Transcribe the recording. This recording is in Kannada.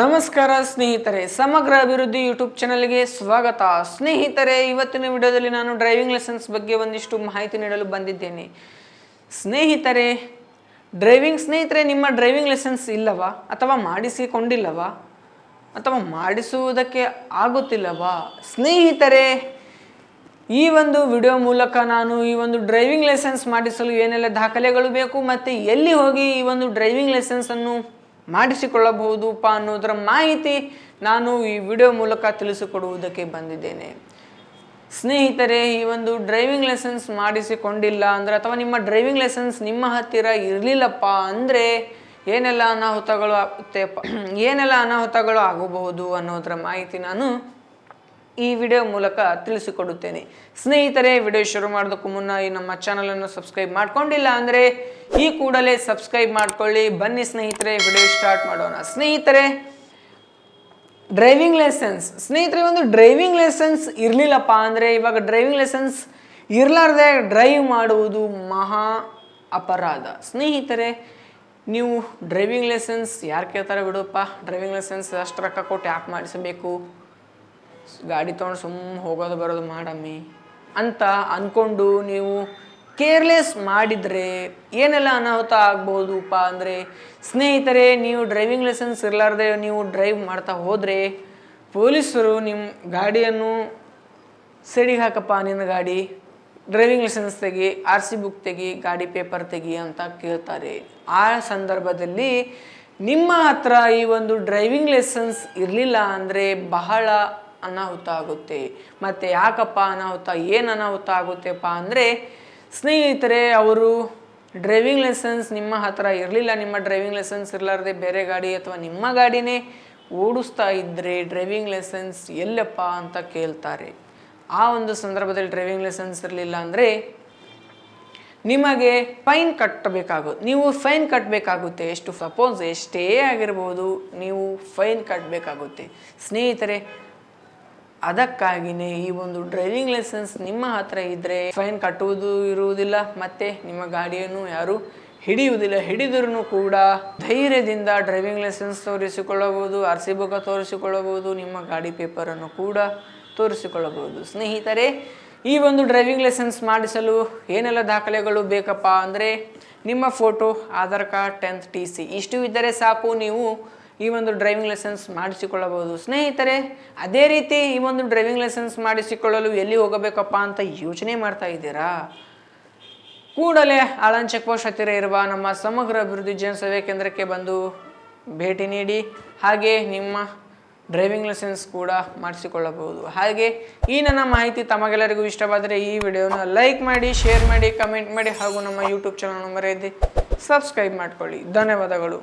ನಮಸ್ಕಾರ ಸ್ನೇಹಿತರೆ, ಸಮಗ್ರ ಅಭಿವೃದ್ಧಿ ಯೂಟ್ಯೂಬ್ ಚಾನಲ್ಗೆ ಸ್ವಾಗತ. ಸ್ನೇಹಿತರೆ, ಇವತ್ತಿನ ವಿಡಿಯೋದಲ್ಲಿ ನಾನು ಡ್ರೈವಿಂಗ್ ಲೈಸೆನ್ಸ್ ಬಗ್ಗೆ ಒಂದಿಷ್ಟು ಮಾಹಿತಿ ನೀಡಲು ಬಂದಿದ್ದೇನೆ. ಸ್ನೇಹಿತರೆ, ಡ್ರೈವಿಂಗ್ ಸ್ನೇಹಿತರೆ, ನಿಮ್ಮ ಡ್ರೈವಿಂಗ್ ಲೈಸೆನ್ಸ್ ಇಲ್ಲವಾ? ಅಥವಾ ಮಾಡಿಸಿಕೊಂಡಿಲ್ಲವಾ? ಅಥವಾ ಮಾಡಿಸುವುದಕ್ಕೆ ಆಗುತ್ತಿಲ್ಲವಾ? ಸ್ನೇಹಿತರೆ, ಈ ಒಂದು ವಿಡಿಯೋ ಮೂಲಕ ನಾನು ಈ ಒಂದು ಡ್ರೈವಿಂಗ್ ಲೈಸೆನ್ಸ್ ಮಾಡಿಸಲು ಏನೆಲ್ಲ ದಾಖಲೆಗಳು ಬೇಕು, ಮತ್ತು ಎಲ್ಲಿ ಹೋಗಿ ಈ ಒಂದು ಡ್ರೈವಿಂಗ್ ಲೈಸೆನ್ಸನ್ನು ಮಾಡಿಸಿಕೊಳ್ಳಬಹುದುಪ್ಪ ಅನ್ನೋದರ ಮಾಹಿತಿ ನಾನು ಈ ವಿಡಿಯೋ ಮೂಲಕ ತಿಳಿಸಿಕೊಡುವುದಕ್ಕೆ ಬಂದಿದ್ದೇನೆ. ಸ್ನೇಹಿತರೆ, ಈ ಒಂದು ಡ್ರೈವಿಂಗ್ ಲೈಸೆನ್ಸ್ ಮಾಡಿಸಿಕೊಂಡಿಲ್ಲ ಅಂದರೆ ಅಥವಾ ನಿಮ್ಮ ಡ್ರೈವಿಂಗ್ ಲೈಸೆನ್ಸ್ ನಿಮ್ಮ ಹತ್ತಿರ ಇರಲಿಲ್ಲಪ್ಪ ಅಂದರೆ ಏನೆಲ್ಲ ಅನಾಹುತಗಳು ಆಗುತ್ತೆ ಏನೆಲ್ಲ ಅನಾಹುತಗಳು ಆಗಬಹುದು ಅನ್ನೋದರ ಮಾಹಿತಿ ನಾನು ಈ ವಿಡಿಯೋ ಮೂಲಕ ತಿಳಿಸಿಕೊಡುತ್ತೇನೆ. ಸ್ನೇಹಿತರೆ, ವಿಡಿಯೋ ಶುರು ಮಾಡೋದಕ್ಕೂ ಮುನ್ನ ಈ ನಮ್ಮ ಚಾನಲನ್ನು ಸಬ್ಸ್ಕ್ರೈಬ್ ಮಾಡ್ಕೊಂಡಿಲ್ಲ ಅಂದರೆ ಈ ಕೂಡಲೇ ಸಬ್ಸ್ಕ್ರೈಬ್ ಮಾಡ್ಕೊಳ್ಳಿ. ಬನ್ನಿ ಸ್ನೇಹಿತರೆ, ವಿಡಿಯೋ ಸ್ಟಾರ್ಟ್ ಮಾಡೋಣ. ಸ್ನೇಹಿತರೆ ಡ್ರೈವಿಂಗ್ ಲೈಸೆನ್ಸ್ ಸ್ನೇಹಿತರೆ, ಒಂದು ಡ್ರೈವಿಂಗ್ ಲೈಸೆನ್ಸ್ ಇರಲಿಲ್ಲಪ್ಪ ಅಂದರೆ ಇವಾಗ ಡ್ರೈವಿಂಗ್ ಲೈಸೆನ್ಸ್ ಇರಲಾರ್ದೆ ಡ್ರೈವ್ ಮಾಡುವುದು ಮಹಾ ಅಪರಾಧ. ಸ್ನೇಹಿತರೆ, ನೀವು ಡ್ರೈವಿಂಗ್ ಲೈಸೆನ್ಸ್ ಯಾರು ಕೇಳ್ತಾರೆ ಬಿಡಪ್ಪ ಡ್ರೈವಿಂಗ್ ಲೈಸೆನ್ಸ್ ಅಷ್ಟು ರೊಕ್ಕ ಕೊಟ್ಟು ಯಾಕೆ ಮಾಡಿಸಬೇಕು. ಗಾಡಿ ತೊಗೊಂಡು ಸುಮ್ಮ ಹೋಗೋದು ಬರೋದು ಮಾಡಮ್ಮಿ ಅಂತ ಅಂದ್ಕೊಂಡು ನೀವು ಕೇರ್ಲೆಸ್ ಮಾಡಿದರೆ ಏನೆಲ್ಲ ಅನಾಹುತ ಆಗ್ಬೋದುಪ್ಪ ಅಂದರೆ ಸ್ನೇಹಿತರೆ, ನೀವು ಡ್ರೈವಿಂಗ್ ಲೈಸೆನ್ಸ್ ಇರಲಾರ್ದೆ ನೀವು ಡ್ರೈವ್ ಮಾಡ್ತಾ ಹೋದರೆ ಪೊಲೀಸರು ನಿಮ್ಮ ಗಾಡಿಯನ್ನು ಸೆಡಿಗೆ ಹಾಕಪ್ಪ ನಿನ್ನ ಗಾಡಿ. ಡ್ರೈವಿಂಗ್ ಲೈಸೆನ್ಸ್ ತೆಗಿ ಆರ್ ಸಿ ಬುಕ್ ತೆಗಿ, ಗಾಡಿ ಪೇಪರ್ ತೆಗಿ ಅಂತ ಕೇಳ್ತಾರೆ. ಆ ಸಂದರ್ಭದಲ್ಲಿ ನಿಮ್ಮ ಹತ್ರ ಈ ಒಂದು ಡ್ರೈವಿಂಗ್ ಲೈಸೆನ್ಸ್ ಇರಲಿಲ್ಲ ಅಂದರೆ ಬಹಳ ಅನಾಹುತ ಆಗುತ್ತೆ. ಮತ್ತು ಯಾಕಪ್ಪ ಅನಾಹುತ, ಏನು ಅನಾಹುತ ಆಗುತ್ತೆಪ್ಪ ಅಂದರೆ, ಸ್ನೇಹಿತರೆ, ಅವರು ಡ್ರೈವಿಂಗ್ ಲೈಸೆನ್ಸ್ ನಿಮ್ಮ ಹತ್ರ ಇರಲಿಲ್ಲ, ನಿಮ್ಮ ಡ್ರೈವಿಂಗ್ ಲೈಸೆನ್ಸ್ ಇರಲಾರ್ದೆ ಬೇರೆ ಗಾಡಿ ಅಥವಾ ನಿಮ್ಮ ಗಾಡಿನೇ ಓಡಿಸ್ತಾ ಇದ್ದರೆ ಡ್ರೈವಿಂಗ್ ಲೈಸೆನ್ಸ್ ಎಲ್ಲಪ್ಪ ಅಂತ ಕೇಳ್ತಾರೆ. ಆ ಒಂದು ಸಂದರ್ಭದಲ್ಲಿ ಡ್ರೈವಿಂಗ್ ಲೈಸೆನ್ಸ್ ಇರಲಿಲ್ಲ ಅಂದರೆ ನಿಮಗೆ ಫೈನ್ ಕಟ್ಟಬೇಕಾಗುತ್ತೆ ನೀವು ಫೈನ್ ಕಟ್ಟಬೇಕಾಗುತ್ತೆ ಎಷ್ಟು ಸಪೋಸ್ ಎಷ್ಟೇ ಆಗಿರ್ಬೋದು, ನೀವು ಫೈನ್ ಕಟ್ಟಬೇಕಾಗುತ್ತೆ ಸ್ನೇಹಿತರೆ ಅದಕ್ಕಾಗಿಯೇ ಈ ಒಂದು ಡ್ರೈವಿಂಗ್ ಲೈಸೆನ್ಸ್ ನಿಮ್ಮ ಹತ್ರ ಇದ್ದರೆ ಫೈನ್ ಕಟ್ಟುವುದು ಇರುವುದಿಲ್ಲ, ಮತ್ತು ನಿಮ್ಮ ಗಾಡಿಯನ್ನು ಯಾರು ಹಿಡಿಯುವುದಿಲ್ಲ. ಹಿಡಿದ್ರೂ ಕೂಡ ಧೈರ್ಯದಿಂದ ಡ್ರೈವಿಂಗ್ ಲೈಸೆನ್ಸ್ ತೋರಿಸಿಕೊಳ್ಳಬಹುದು ಆರ್ ಸಿ ಬುಕ್ ತೋರಿಸಿಕೊಳ್ಳಬಹುದು, ನಿಮ್ಮ ಗಾಡಿ ಪೇಪರನ್ನು ಕೂಡ ತೋರಿಸಿಕೊಳ್ಳಬಹುದು. ಸ್ನೇಹಿತರೆ, ಈ ಒಂದು ಡ್ರೈವಿಂಗ್ ಲೈಸೆನ್ಸ್ ಮಾಡಿಸಲು ಏನೆಲ್ಲ ದಾಖಲೆಗಳು ಬೇಕಪ್ಪ ಅಂದರೆ ನಿಮ್ಮ photo Aadhaar card tenth T C ಇಷ್ಟು ಇದ್ದರೆ ಸಾಕು, ನೀವು ಈ ಒಂದು ಡ್ರೈವಿಂಗ್ ಲೈಸೆನ್ಸ್ ಮಾಡಿಸಿಕೊಳ್ಳಬಹುದು. ಸ್ನೇಹಿತರೆ, ಅದೇ ರೀತಿ ಈ ಒಂದು ಡ್ರೈವಿಂಗ್ ಲೈಸೆನ್ಸ್ ಮಾಡಿಸಿಕೊಳ್ಳಲು ಎಲ್ಲಿ ಹೋಗಬೇಕಪ್ಪ ಅಂತ ಯೋಚನೆ ಮಾಡ್ತಾ ಇದ್ದೀರಾ? ಕೂಡಲೇ ಆಳನ್ ಚೆಕ್ ಪೋಸ್ಟ್ ಹತ್ತಿರ ಇರುವ ನಮ್ಮ ಸಮಗ್ರ ಅಭಿವೃದ್ಧಿ ಜನ ಸೇವೆ ಕೇಂದ್ರಕ್ಕೆ ಬಂದು ಭೇಟಿ ನೀಡಿ, ಹಾಗೆ ನಿಮ್ಮ ಡ್ರೈವಿಂಗ್ ಲೈಸೆನ್ಸ್ ಕೂಡ ಮಾಡಿಸಿಕೊಳ್ಳಬಹುದು. ಹಾಗೆ ಈ ನನ್ನ ಮಾಹಿತಿ ತಮಗೆಲ್ಲರಿಗೂ ಇಷ್ಟವಾದರೆ ಈ ವಿಡಿಯೋನ ಲೈಕ್ ಮಾಡಿ ಶೇರ್ ಮಾಡಿ ಕಮೆಂಟ್ ಮಾಡಿ, ಹಾಗೂ ನಮ್ಮ ಯೂಟ್ಯೂಬ್ ಚಾನಲ್ ಮರೆಯದೆ ಸಬ್ಸ್ಕ್ರೈಬ್ ಮಾಡಿಕೊಳ್ಳಿ. ಧನ್ಯವಾದಗಳು.